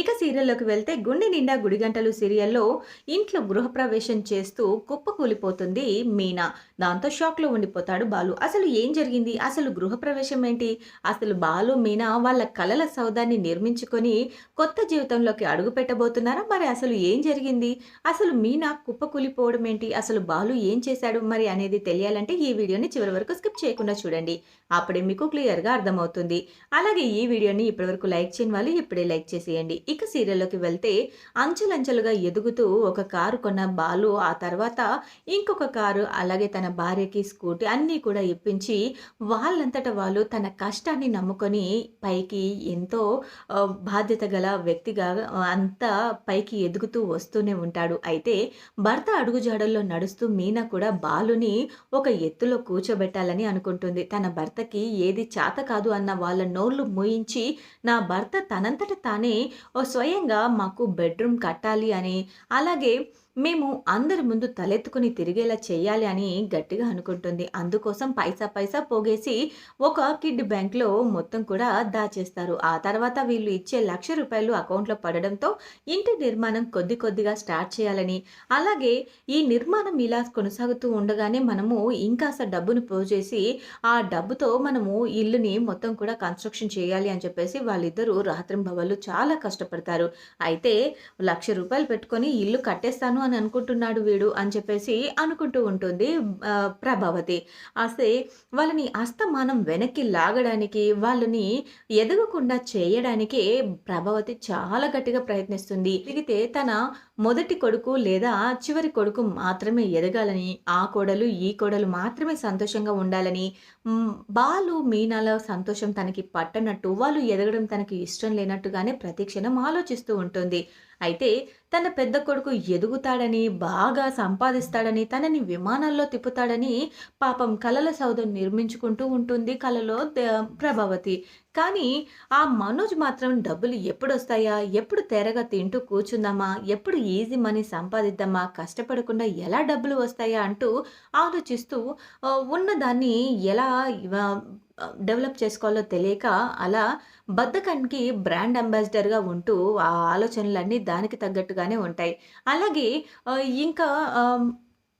ఇక సీరియల్లోకి వెళ్తే గుండె నిండా గుడి గంటలు సీరియల్లో ఇంట్లో గృహప్రవేశం చేస్తూ కుప్పకూలిపోతుంది మీనా. దాంతో షాక్లో ఉండిపోతాడు బాలు. అసలు ఏం జరిగింది? అసలు గృహప్రవేశం ఏంటి? అసలు బాలు మీనా వాళ్ళ కలల సౌదాన్ని నిర్మించుకొని కొత్త జీవితంలోకి అడుగు పెట్టబోతున్నారా? మరి అసలు ఏం జరిగింది? అసలు మీనా కుప్పకూలిపోవడం ఏంటి? అసలు బాలు ఏం చేశాడు? మరి అనేది తెలియాలంటే ఈ వీడియోని చివరి వరకు స్కిప్ చేయకుండా చూడండి. అప్పుడే మీకు క్లియర్గా అర్థమవుతుంది. అలాగే ఈ వీడియోని ఇప్పటివరకు లైక్ చేయని వాళ్ళు ఇప్పుడే లైక్ చేసేయండి. ఇక సీరియల్లోకి వెళ్తే అంచెలంచెలుగా ఎదుగుతూ ఒక కారు కొన్న బాలు ఆ తర్వాత ఇంకొక కారు అలాగే తన భార్యకి స్కూటీ అన్నీ కూడా ఇప్పించి వాళ్ళంతట వాళ్ళు తన కష్టాన్ని నమ్ముకొని పైకి ఎంతో బాధ్యత గల వ్యక్తిగా అంతా పైకి ఎదుగుతూ వస్తూనే ఉంటాడు. అయితే భర్త అడుగుజాడల్లో నడుస్తూ మీనా కూడా బాలుని ఒక ఎత్తులో కూర్చోబెట్టాలని అనుకుంటుంది. తన భర్తకి ఏది చేత కాదు అన్న వాళ్ళ నోళ్ళు మూయించి నా భర్త తనంతట తానే స్వయంగా మాకు బెడ్రూమ్ కట్టాలి అని అలాగే మేము అందరి ముందు తలెత్తుకుని తిరిగేలా చేయాలి అని గట్టిగా అనుకుంటుంది. అందుకోసం పైసా పైసా పోగేసి ఒక కిడ్ బ్యాంక్లో మొత్తం కూడా దాచేస్తారు. ఆ తర్వాత వీళ్ళు ఇచ్చే లక్ష రూపాయలు అకౌంట్లో పడడంతో ఇంటి నిర్మాణం కొద్ది కొద్దిగా స్టార్ట్ చేయాలని. అలాగే ఈ నిర్మాణం ఇలా కొనసాగుతూ ఉండగానే మనము ఇంకాస్త డబ్బును పోజేసి ఆ డబ్బుతో మనము ఇల్లుని మొత్తం కూడా కన్స్ట్రక్షన్ చేయాలి అని చెప్పేసి వాళ్ళిద్దరూ రాత్రింబవళ్ళు చాలా కష్టపడతారు. అయితే లక్ష రూపాయలు పెట్టుకొని ఇల్లు కట్టేస్తాను అని అనుకుంటున్నాడు వీడు అని చెప్పేసి అనుకుంటూ ఉంటుంది ప్రభావతి. అసే వాళ్ళని అస్తమానం వెనక్కి లాగడానికి వాళ్ళని ఎదగకుండా చేయడానికి ప్రభావతి చాలా గట్టిగా ప్రయత్నిస్తుంది. ఎదిగితే తన మొదటి కొడుకు లేదా చివరి కొడుకు మాత్రమే ఎదగాలని ఆ కోడలు ఈ కోడలు మాత్రమే సంతోషంగా ఉండాలని బాలు మీనాల సంతోషం తనకి పట్టనట్టు వాళ్ళు ఎదగడం తనకి ఇష్టం లేనట్టుగానే ప్రతి క్షణం ఆలోచిస్తూ ఉంటుంది. అయితే తన పెద్ద కొడుకు ఎదుగుతాడని బాగా సంపాదిస్తాడని తనని విమానాల్లో తిప్పుతాడని పాపం కలల సౌధం నిర్మించుకుంటూ ఉంటుంది కలలో ప్రభావతి. కానీ ఆ మనోజ్ మాత్రం డబ్బులు ఎప్పుడు వస్తాయా ఎప్పుడు తెరగా తింటూ కూర్చుందామా? ఎప్పుడు ఈజీ మనీ సంపాదిద్దామా? కష్టపడకుండా ఎలా డబ్బులు వస్తాయా? అంటూ ఆలోచిస్తూ ఉన్నదాన్ని ఎలా డెవలప్ చేసుకోవాలో తెలియక అలా బద్దకానికి బ్రాండ్ అంబాసిడర్గా ఉంటూ ఆ ఆలోచనలన్నీ దానికి తగ్గట్టుగానే ఉంటాయి. అలాగే ఇంకా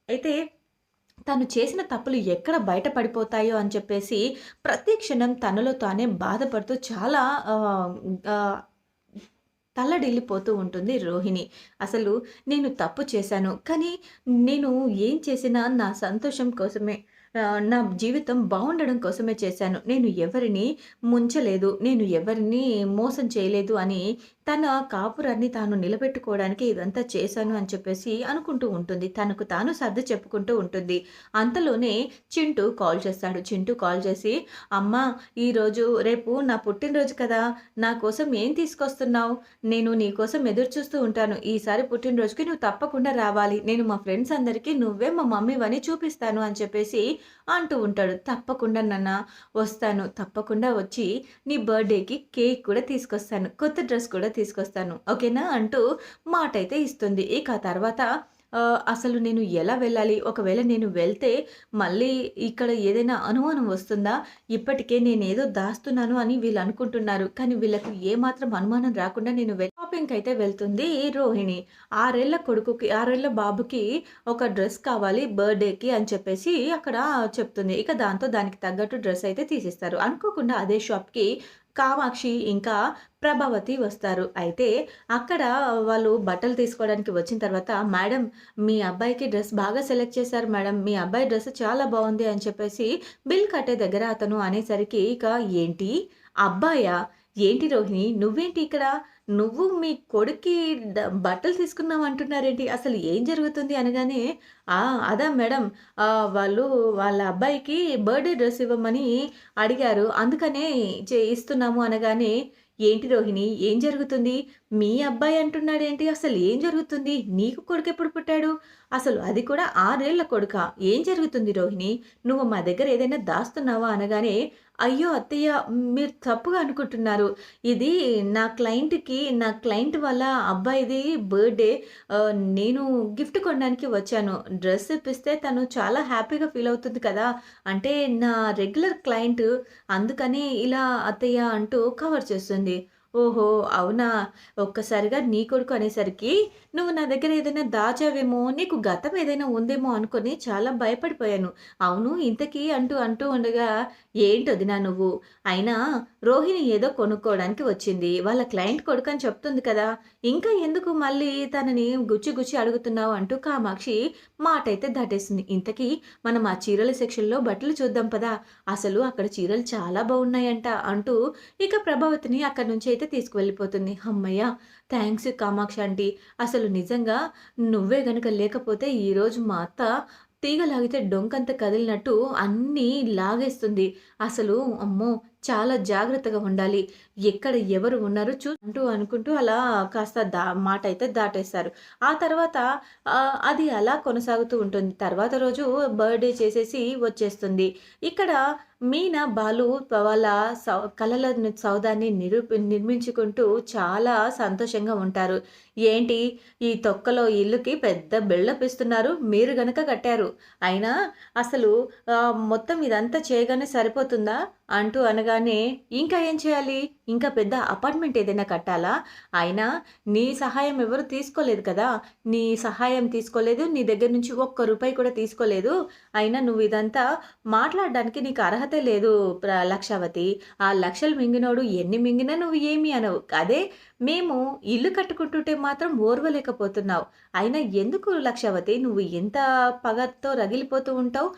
అయితే తను చేసిన తప్పులు ఎక్కడ బయటపడిపోతాయో అని చెప్పేసి ప్రతి క్షణం తనలో తానే బాధపడుతూ చాలా తల్లడిల్లిపోతూ ఉంటుంది రోహిణి. అసలు నేను తప్పు చేశాను కానీ నేను ఏం చేసినా నా సంతోషం కోసమే నా జీవితం బాగుండడం కోసమే చేశాను. నేను ఎవరిని ముంచలేదు నేను ఎవరిని మోసం చేయలేదు అని తన కాపురాన్ని తాను నిలబెట్టుకోవడానికి ఇదంతా చేశాను అని చెప్పేసి అనుకుంటూ ఉంటుంది. తనకు తాను సర్ది చెప్పుకుంటూ ఉంటుంది. అంతలోనే చింటూ కాల్ చేస్తాడు. చింటూ కాల్ చేసి అమ్మ ఈరోజు రేపు నా పుట్టినరోజు కదా. నా కోసం ఏం తీసుకొస్తున్నావు? నేను నీ కోసం ఎదురు చూస్తూ ఉంటాను. ఈసారి పుట్టినరోజుకి నువ్వు తప్పకుండా రావాలి. నేను మా ఫ్రెండ్స్ అందరికీ నువ్వే మా మమ్మీవని చూపిస్తాను అని చెప్పేసి అంటూ ఉంటాడు. తప్పకుండా నాన్న వస్తాను. తప్పకుండా వచ్చి నీ బర్త్డేకి కేక్ కూడా తీసుకొస్తాను. కొత్త డ్రెస్ కూడా తీసుకొస్తాను. ఓకేనా? అంటూ మాట అయితే ఇస్తుంది. ఇక ఆ తర్వాత అసలు నేను ఎలా వెళ్ళాలి? ఒకవేళ నేను వెళ్తే మళ్ళీ ఇక్కడ ఏదైనా అనుమానం వస్తుందా? ఇప్పటికే నేనేదో దాస్తున్నాను అని వీళ్ళు అనుకుంటున్నారు. కానీ వీళ్ళకు ఏమాత్రం అనుమానం రాకుండా నేను షాపింగ్కి అయితే వెళ్తుంది రోహిణి. ఆరేళ్ళ కొడుకుకి ఆరేళ్ళ బాబుకి ఒక డ్రెస్ కావాలి బర్త్డేకి అని చెప్పేసి అక్కడ చెప్తుంది. ఇక దాంతో దానికి తగ్గట్టు డ్రెస్ అయితే తీసిస్తారు. అనుకోకుండా అదే షాప్కి కామాక్షి ఇంకా ప్రభావతి వస్తారు. అయితే అక్కడ వాళ్ళు బట్టలు తీసుకోవడానికి వచ్చిన తర్వాత మేడం మీ అబ్బాయికి డ్రెస్ బాగా సెలెక్ట్ చేశారు మేడం. మీ అబ్బాయి డ్రెస్ చాలా బాగుంది అని చెప్పేసి బిల్ కట్టే దగ్గర అతను అనేసరికి ఇక ఏంటి? అబ్బాయా? ఏంటి రోహిణి? నువ్వేంటి ఇక్కడ నువ్వు మీ కొడుక్కి బట్టలు తీసుకుందాం అంటున్నారేంటి? అసలు ఏం జరుగుతుంది అనగానే అదా మేడం వాళ్ళు వాళ్ళ అబ్బాయికి బర్త్డే డ్రెస్ ఇవ్వమని అడిగారు. అందుకనే చే- ఇస్తున్నాము అనగానే ఏంటి రోహిణి ఏం జరుగుతుంది? మీ అబ్బాయి అంటున్నాడేంటి? అసలు ఏం జరుగుతుంది? నీకు కొడుకు ఎప్పుడు పుట్టాడు? అసలు అది కూడా ఆరేళ్ళ కొడుక ఏం జరుగుతుంది రోహిణి? నువ్వు మా దగ్గర ఏదైనా దాస్తున్నావా? అనగానే, అయ్యో! అత్తయ్య మీరు తప్పుగా అనుకుంటున్నారు. ఇది నా క్లయింట్‌కి నా క్లయింట్ వాళ్ళ అబ్బాయిది బర్త్‌డే నేను గిఫ్ట్ కొనడానికి వచ్చాను. డ్రెస్ ఇప్పిస్తే తను చాలా హ్యాపీగా ఫీల్ అవుతుంది కదా! అంటే నా రెగ్యులర్ క్లయింట్ అందుకని ఇలా అత్తయ్య అంటూ కవర్ చేస్తుంది. ఓహో! అవునా! ఒక్కసారిగా నీ కొడుకు అనేసరికి నువ్వు నా దగ్గర ఏదైనా దాచావేమో, నీకు గతం ఏదైనా ఉందేమో అనుకొని చాలా భయపడిపోయాను. అవును ఇంతకీ అంటూ అంటూ ఉండగా, ఏంటి వదినా నువ్వు? అయినా రోహిణి ఏదో కొనుక్కోవడానికి వచ్చింది. వాళ్ళ క్లయింట్ కొడుకు అని చెప్తుంది కదా! ఇంకా ఎందుకు మళ్ళీ తనని గుచ్చి గుచ్చి అడుగుతున్నావు అంటూ కామాక్షి మాటైతే దాటేసింది. ఇంతకీ మనం ఆ చీరల సెక్షన్‌లో బట్టలు చూద్దాం పదా! అసలు అక్కడ చీరలు చాలా బాగున్నాయంట అంటూ ఇక ప్రభావతిని అక్కడి నుంచి అయితే తీసుకువెళ్ళిపోతుంది. అమ్మయ్య థ్యాంక్స్ కామాక్షి ఆంటీ. అసలు నిజంగా నువ్వే గనక లేకపోతే ఈరోజు మా అత్త తీగ లాగితే డొంకంత కదిలినట్టు అన్నీ లాగేస్తుంది. అసలు అమ్మో! చాలా జాగ్రత్తగా ఉండాలి. ఎక్కడ ఎవరు ఉన్నారో చూ అంటూ అనుకుంటూ అలా కాస్త దా మాట అయితే దాటేశారు. ఆ తర్వాత అది అలా కొనసాగుతూ ఉంటుంది. తర్వాత రోజు బర్త్‌డే చేసేసి వచ్చేస్తుంది. ఇక్కడ మీనా, బాలు వాళ్ళ సౌ కలల సౌదాన్ని నిరూపి నిర్మించుకుంటూ చాలా సంతోషంగా ఉంటారు. ఏంటి ఈ తొక్కలో ఇల్లుకి పెద్ద బిల్డప్ ఇస్తున్నారు. మీరు గనక కట్టారు. అయినా అసలు మొత్తం ఇదంతా చేయగానే సరిపోతుందా? అంటూ అనగానే, ఇంకా ఏం చేయాలి? ఇంకా పెద్ద అపార్ట్‌మెంట్ ఏదైనా కట్టాలా? అయినా నీ సహాయం ఎవరు తీసుకోలేదు కదా! నీ సహాయం తీసుకోలేదు. నీ దగ్గర నుంచి ఒక్క రూపాయి కూడా తీసుకోలేదు. అయినా నువ్వు ఇదంతా మాట్లాడడానికి నీకు అర్హతే లేదు ప్ర లక్షావతి. ఆ లక్షలు మింగినోడు ఎన్ని మింగినా నువ్వు ఏమి అనవు. అదే మేము ఇల్లు కట్టుకుంటుంటే మాత్రం ఓర్వలేకపోతున్నావు. అయినా ఎందుకు లక్ష్యవతి నువ్వు ఎంత పగతో రగిలిపోతూ ఉంటావు?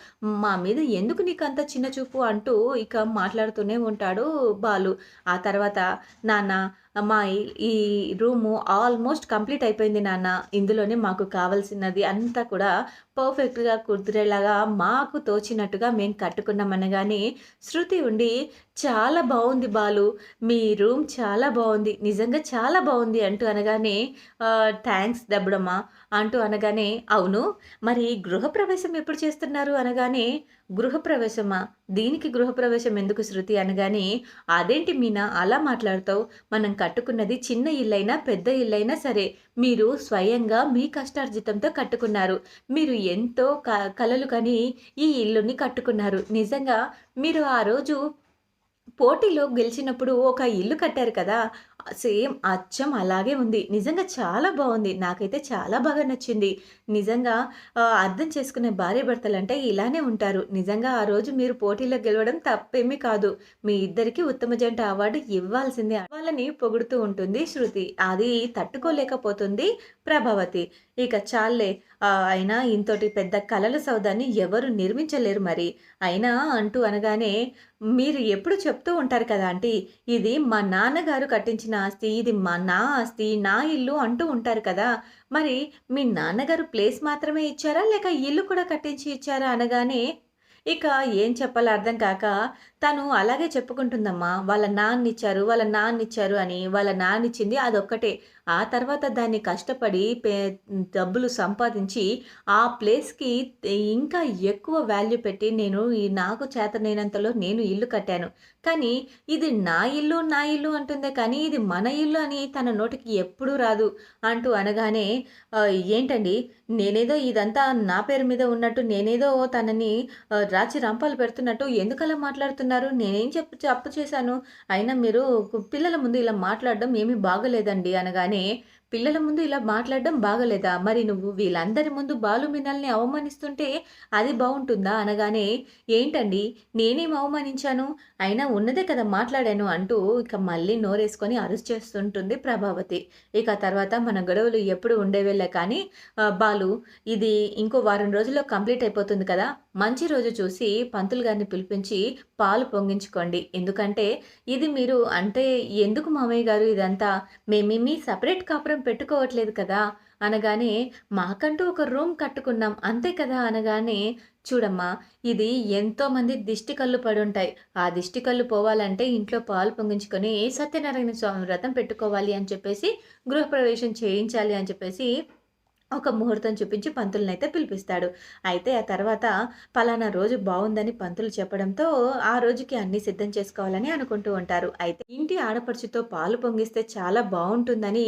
మా మీద ఎందుకు నీకంత చిన్న చూపు? అంటూ ఇక మాట్లాడుతూనే ఉంటాడు బాలు. ఆ తర్వాత నాన్న మా ఈ రూము ఆల్మోస్ట్ కంప్లీట్ అయిపోయింది నాన్న. ఇందులోనే మాకు కావాల్సినది అంతా కూడా పర్ఫెక్ట్‌గా కుదిరేలాగా మాకు తోచినట్టుగా మేము కట్టుకున్నాం అనగానే, శృతి ఉండి చాలా బాగుంది బాలు. మీ రూమ్ చాలా బాగుంది నిజంగా చాలా బాగుంది అంటూ అనగానే థ్యాంక్స్ దెబ్బడమ్మ అంటూ అనగానే, అవును మరి గృహప్రవేశం ఎప్పుడు చేస్తున్నారు? అనగానే, గృహప్రవేశమా? దీనికి గృహప్రవేశం ఎందుకు శృతి? అనగానే, అదేంటి మీనా అలా మాట్లాడతావు? మనం కట్టుకున్నది చిన్న ఇల్లైనా, పెద్ద ఇల్లైనా సరే మీరు స్వయంగా మీ కష్టార్జితంతో కట్టుకున్నారు. మీరు ఎంతో క కలలు కని ఈ ఇల్లుని కట్టుకున్నారు. నిజంగా మీరు ఆ రోజు పోటీలో గెలిచినప్పుడు ఒక ఇల్లు కట్టారు కదా! సేమ్ అచ్చం అలాగే ఉంది. నిజంగా చాలా బాగుంది నాకైతే చాలా బాగా నచ్చింది. నిజంగా అర్థం చేసుకునే భార్యాభర్తలంటే ఇలానే ఉంటారు. నిజంగా ఆ రోజు మీరు పోటీలో గెలవడం తప్పేమీ కాదు. మీ ఇద్దరికీ ఉత్తమ జంట అవార్డు ఇవ్వాల్సిందే. వాళ్ళని పొగుడుతూ ఉంటుంది శృతి. అది తట్టుకోలేకపోతుంది ప్రభావతి. ఇక చాల్లే అయినా ఇంతోటి పెద్ద కలల సౌదాన్ని ఎవరు నిర్మించలేరు మరి. అయినా అంటూ అనగానే, మీరు ఎప్పుడు చెప్తూ ఉంటారు కదా ఆంటీ, ఇది మా నాన్నగారు కట్టించిన ఆస్తి. ఇది మా నా ఆస్తి, నా ఇల్లు అంటూ ఉంటారు కదా! మరి మీ నాన్నగారు ప్లేస్ మాత్రమే ఇచ్చారా? లేక ఇల్లు కూడా కట్టించి ఇచ్చారా? అనగానే, ఇక ఏం చెప్పాలో అర్థం కాక, తను అలాగే చెప్పుకుంటుందమ్మా. వాళ్ళ నాన్నిచ్చారు, వాళ్ళ నాన్నిచ్చారు అని. వాళ్ళ నాన్నిచ్చింది అదొక్కటే. ఆ తర్వాత దాన్ని కష్టపడి పే డబ్బులు సంపాదించి ఆ ప్లేస్‌కి ఇంకా ఎక్కువ వాల్యూ పెట్టి నేను ఈ నాకు చేతనైనంతలో నేను ఇల్లు కట్టాను. కానీ ఇది నా ఇల్లు, నా ఇల్లు అంటుందే కానీ ఇది మన ఇల్లు అని తన నోటికి ఎప్పుడూ రాదు. అంటూ అనగానే ఏంటండి నేనేదో ఇదంతా నా పేరు మీద ఉన్నట్టు నేనేదో తనని రాచి రంపాలు పెడుతున్నట్టు ఎందుకలా మాట్లాడుతున్నాను మాట్లాడుతున్నారు? నేనేం చెప్పు అప్పు చేశాను? అయినా మీరు పిల్లల ముందు ఇలా మాట్లాడడం ఏమీ బాగలేదండి అనగానే, పిల్లల ముందు ఇలా మాట్లాడడం బాగాలేదా? మరి నువ్వు వీళ్ళందరి ముందు బాలు, మినల్ని అవమానిస్తుంటే అది బాగుంటుందా అనగానే, ఏంటండి నేనేం అవమానించాను? అయినా ఉన్నదే కదా మాట్లాడాను అంటూ ఇక మళ్ళీ నోరేసుకొని అరిచేస్తుంటుంది ప్రభావతి. ఇక తర్వాత మన గొడవలు ఎప్పుడు ఉండేవేలే కానీ బాలు ఇది ఇంకో వారం రోజుల్లో కంప్లీట్ అయిపోతుంది కదా! మంచి రోజు చూసి పంతులు గారిని పిలిపించి పాలు పొంగించుకోండి. ఎందుకంటే ఇది మీరు అంటే ఎందుకు మామయ్య గారు ఇదంతా? మేమేమీ సపరేట్ కాపురం పెట్టుకోవట్లేదు కదా! అనగానే మాకంటూ ఒక రూమ్ కట్టుకున్నాం అంతే కదా అనగానే చూడమ్మా ఇది ఎంతోమంది దిష్టి కళ్ళు పడుంటాయి ఆ దిష్టి కళ్ళు పోవాలంటే ఇంట్లో పాలు పొంగించుకొని సత్యనారాయణ స్వామి వ్రతం పెట్టుకోవాలి అని చెప్పేసి గృహప్రవేశం చేయించాలి అని చెప్పేసి ఒక ముహూర్తం చూపించి పంతులనైతే పిలిపిస్తాడు. అయితే ఆ తర్వాత పలానా రోజు బాగుందని పంతులు చెప్పడంతో ఆ రోజుకి అన్ని సిద్ధం చేసుకోవాలని అనుకుంటూ ఉంటారు. అయితే ఇంటి ఆడపడుచుతో పాలు పొంగిస్తే చాలా బాగుంటుందని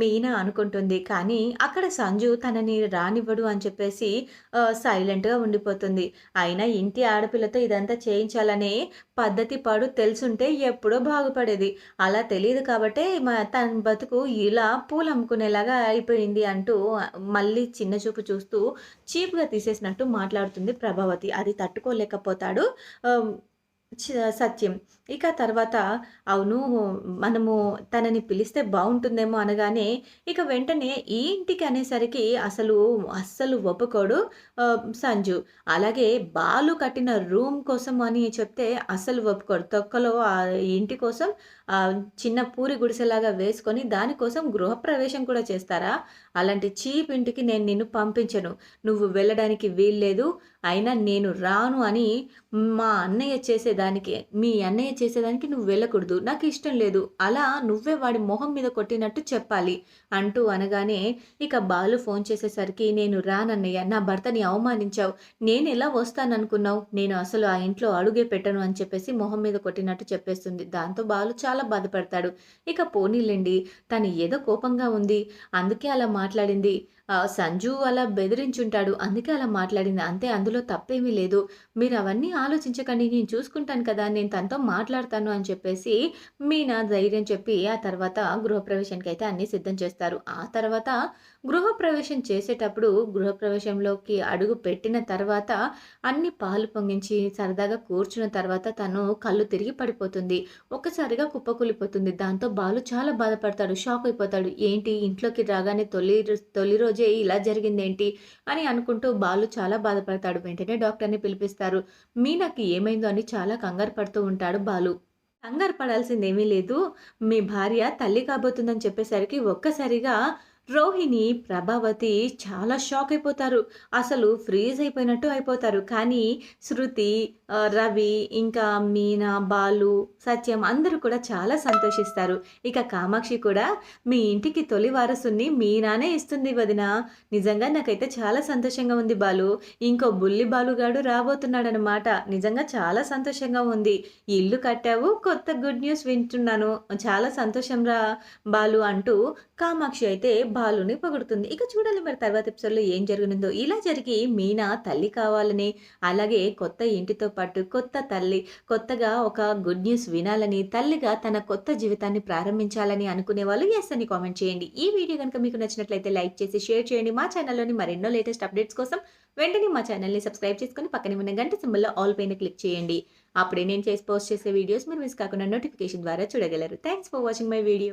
మీనా అనుకుంటుంది. కానీ అక్కడ సంజు తనని రానివ్వడు అని చెప్పేసి సైలెంట్గా ఉండిపోతుంది. అయినా ఇంటి ఆడపిల్లతో ఇదంతా చేయించాలనే పద్ధతి పాడు తెలుసుంటే ఎప్పుడో బాగుపడేది. అలా తెలియదు కాబట్టే మా తన బతుకు ఇలా పూలు అమ్ముకునేలాగా అయిపోయింది అంటూ మళ్ళీ చిన్న చూపు చూస్తూ చీప్గా తీసేసినట్టు మాట్లాడుతుంది ప్రభావతి. అది తట్టుకోలేకపోతాడు. సత్యం. ఇక తర్వాత అవును మనము తనని పిలిస్తే బాగుంటుందేమో అనగానే ఇక వెంటనే ఈ ఇంటికి అనేసరికి అసలు అస్సలు ఒప్పుకోడు సంజు. అలాగే బాలు కట్టిన రూమ్ కోసం అని చెప్తే అస్సలు ఒప్పుకోడు. తొక్కలో ఆ ఇంటి కోసం చిన్న పూరి గుడిసెలాగా వేసుకొని దానికోసం గృహప్రవేశం కూడా చేస్తారా? అలాంటి చీప్ ఇంటికి నేను నిన్ను పంపించను. నువ్వు వెళ్ళడానికి వీల్లేదు. అయినా నేను రాను అని మా అన్నయ్య చేసేదానికి మీ అన్నయ్య చేసేదానికి నువ్వు వెళ్ళకూడదు. నాకు ఇష్టం లేదు. అలా నువ్వే వాడి మొహం మీద కొట్టినట్టు చెప్పాలి అంటూ అనగానే ఇక బాలు ఫోన్ చేసేసరికి నేను రానన్నయ్య నా భర్తని అవమానించావు. నేను ఎలా వస్తాననుకున్నావు? నేను అసలు ఆ ఇంట్లో అడుగే పెట్టను అని చెప్పేసి మొహం మీద కొట్టినట్టు చెప్పేస్తుంది. దాంతో బాలు చాలా బాధపడతాడు. ఇక పోనీలేండి తను ఏదో కోపంగా ఉంది. అందుకే అలా మాట్లాడింది. సంజు అలా బెదిరించుంటాడు. అందుకే అలా మాట్లాడింది. అంతే అందులో తప్పేమీ లేదు. మీరు అవన్నీ ఆలోచించకండి. నేను చూసుకుంటాను కదా నేను తనతో మాట్లాడతాను అని చెప్పేసి మీనా ధైర్యం చెప్పి ఆ తర్వాత గృహప్రవేశానికి అయితే అన్నీ సిద్ధం చేస్తారు. ఆ తర్వాత గృహప్రవేశం చేసేటప్పుడు గృహప్రవేశంలోకి అడుగు పెట్టిన తర్వాత అన్ని పాలు పొంగించి సరదాగా కూర్చున్న తర్వాత తను కళ్ళు తిరిగి పడిపోతుంది. ఒక్కసారిగా కుప్పకూలిపోతుంది దాంతో బాలు చాలా బాధపడతాడు. షాక్ అయిపోతాడు. ఏంటి? ఇంట్లోకి రాగానే తొలి తొలి రోజే ఇలా జరిగిందేంటి? అని అనుకుంటూ బాలు చాలా బాధపడతాడు. వెంటనే డాక్టర్ని పిలిపిస్తారు. మీనాకి ఏమైందో అని చాలా కంగారు పడుతూ ఉంటాడు బాలు. కంగారు పడాల్సిందేమీ లేదు. మీ భార్య తల్లి కాబోతుందని చెప్పేసరికి ఒక్కసారిగా రోహిణి ప్రభావతి చాలా షాక్ అయిపోతారు. అసలు ఫ్రీజ్ అయిపోయినట్టు అయిపోతారు. కానీ శృతి రవి ఇంకా మీనా బాలు సత్యం అందరూ కూడా చాలా సంతోషిస్తారు. ఇక కామాక్షి కూడా మీ ఇంటికి తొలి వారసుని మీనానే ఇస్తుంది వదిన. నిజంగా నాకైతే చాలా సంతోషంగా ఉంది బాలు. ఇంకో బుల్లి బాలుగాడు రాబోతున్నాడనమాట నిజంగా చాలా సంతోషంగా ఉంది. ఇల్లు కట్టావు కొత్త గుడ్ న్యూస్ వింటున్నాను. చాలా సంతోషం రా బాలు అంటూ కామాక్షి అయితే బాలుని పొగుడుతుంది. ఇక చూడాలి మరి తర్వాత ఎపిసోడ్లో ఏం జరగనుందో ఇలా జరిగి మీనా తల్లి కావాలని అలాగే కొత్త ఇంటితో పాటు కొత్త తల్లి కొత్తగా ఒక గుడ్ న్యూస్ వినాలని తల్లిగా తన కొత్త జీవితాన్ని ప్రారంభించాలని అనుకునే వాళ్ళు ఎస్ అని కామెంట్ చేయండి. ఈ వీడియో కనుక మీకు నచ్చినట్లయితే లైక్ చేసి షేర్ చేయండి. మా ఛానల్లోని మరెన్నో లేటెస్ట్ అప్డేట్స్ కోసం వెంటనే మా ఛానల్ని సబ్స్క్రైబ్ చేసుకొని పక్కనే ఉన్న గంట సింబల్లో ఆల్ పైన క్లిక్ చేయండి. అప్పుడే నేను చేసి పోస్ట్ చేసే వీడియోస్ మీరు మిస్ కాకుండా నోటిఫికేషన్ ద్వారా చూడగలరు. Thanks for watching my video